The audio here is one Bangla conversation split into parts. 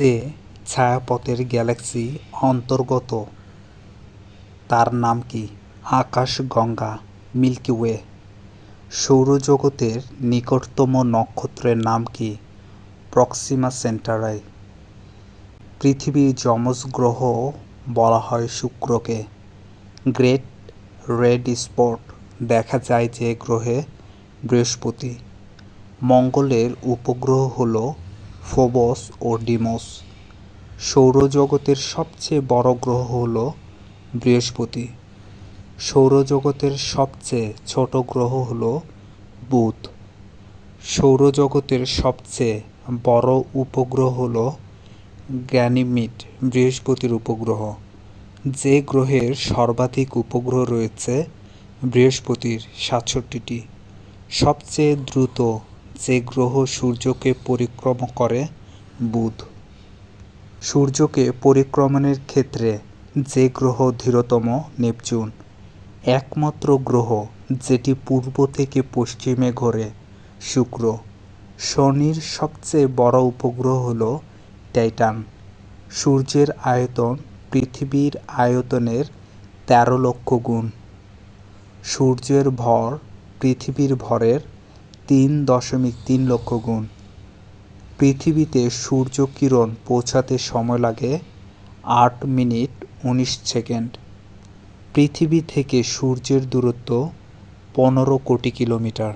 যে ছায়াপথের গ্যালাক্সি অন্তর্গত, তার নাম কি? আকাশগঙ্গা মিল্কি ওয়ে। সৌরজগতের নিকটতম নক্ষত্রের নাম কি? Proxima Centauri. পৃথিবীর যমজ গ্রহ বলা হয় শুক্রকে। গ্রেট রেড স্পট দেখা যায় যে গ্রহে বৃহস্পতি। মঙ্গলের উপগ্রহ হল ফোবস ও ডিমোস। সৌরজগতের সবচেয়ে বড় গ্রহ হল বৃহস্পতি। সৌরজগতের সবচেয়ে ছোট গ্রহ হল বুধ। সৌরজগতের সবচেয়ে বড় উপগ্রহ হল গ্যানিমিড, বৃহস্পতির উপগ্রহ। যে গ্রহের সর্বাধিক উপগ্রহ রয়েছে বৃহস্পতির সাতষট্টিটি। সবচেয়ে দ্রুত যে গ্রহ সূর্যকে পরিক্রম করে, বুধ। সূর্যকে পরিক্রমণের ক্ষেত্রে যে গ্রহ ধীরতম, নেপচুন। একমাত্র গ্রহ যেটি পূর্ব থেকে পশ্চিমে ঘোরে, শুক্র। শনির সবচেয়ে বড় উপগ্রহ হল টাইটান। সূর্যের আয়তন পৃথিবীর আয়তনের তেরো লক্ষ গুণ। সূর্যের ভর পৃথিবীর ভরের তিন দশমিক তিন লক্ষ গুণ। পৃথিবীতে সূর্য কিরণ পৌঁছাতে সময় লাগে আট মিনিট উনিশ সেকেন্ড। পৃথিবী থেকে সূর্যের দূরত্ব পনেরো কোটি কিলোমিটার।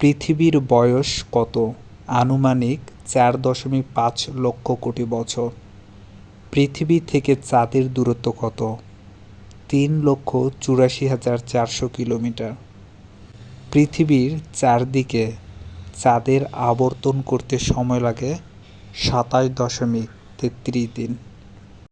পৃথিবীর বয়স কত? আনুমানিক চার দশমিক পাঁচ লক্ষ কোটি বছর। পৃথিবী থেকে চাঁদের দূরত্ব কত? তিন লক্ষ চুরাশি হাজার চারশো কিলোমিটার। পৃথিবীর চারদিকে চাঁদের আবর্তন করতে সময় লাগে সাতাশ দশমিক তেত্রিশ দিন।